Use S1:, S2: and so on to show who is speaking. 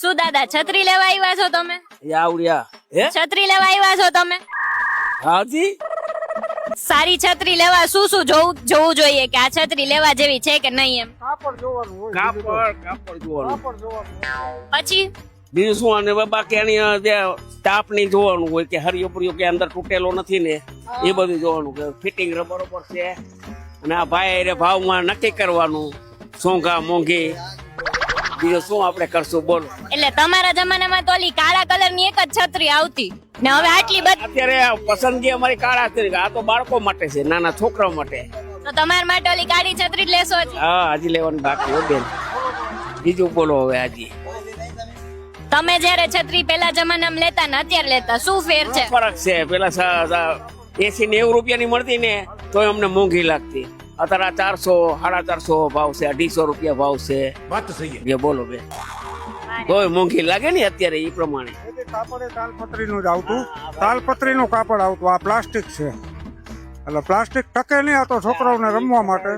S1: શું દાદા છત્રી લેવા આવ્યા છો તમે?
S2: આવડ્યા. હે?
S1: છત્રી લેવા આવ્યા છો તમે?
S2: હાજી?
S1: સારી છત્રી લેવા શું શું જોવું જોવું જોઈએ કે આ છત્રી લેવા જેવી છે કે નહીં એમ?
S3: કાપડ જોવાનું હોય
S2: કાપડ કાપડ જોવાનું.
S3: કાપડ જોવાનું
S1: પછી?
S2: બીજું શું અને બાકી એની જે સ્ટાફની જોવાનું હોય કે હરિયો પરિયો કે અંદર તૂટેલો નથી ને એ બધું જોવાનું કે ફિટિંગ બરોબર છે. અને આ ભાઈ ભાવમાં નક્કી કરવાનું સોંઘા મોંઘી. બીજું શું આપણે કરશું? બોલો.
S1: એટલે તમારા જમાનામાં તો ઓલી કાળા કલરની એક જ છત્રી આવતી. ને હવે આટલી બધી
S2: અત્યારે પસંદગી અમારી કાળા છત્રી. આ તો બાળકો માટે છે નાના છોકરાઓ માટે.
S1: તો તમારા માટે ઓલી કાળી છત્રી જ લેશો.
S2: હા હજી લેવાનું બાકી હો બેન. બીજું બોલો હવે હજી
S1: તમે જયારે છત્રી પેલા જમાનામાં લેતા ને અત્યારે લેતા શું ફેર છે?
S2: ફરક છે. પેલા એસી નેવું રૂપિયાની મળતી ને તોય અમને મોંઘી લાગતી. અત્યારે આ ચારસો સાડા ચારસો ભાવ છે અઢીસો રૂપિયા ભાવ છે.
S4: વાત તો સહી
S2: જે બોલો બે. કોઈ મોંઘી લાગે ને અત્યારે એ પ્રમાણે.
S3: એટલે કાપડ એ તાલપત્રીનું જ આવતું. તાલપત્રીનું કાપડ આવતું. આ પ્લાસ્ટિક છે. એટલે પ્લાસ્ટિક ટકે નહીં આ તો છોકરાઓને રમવા માટે.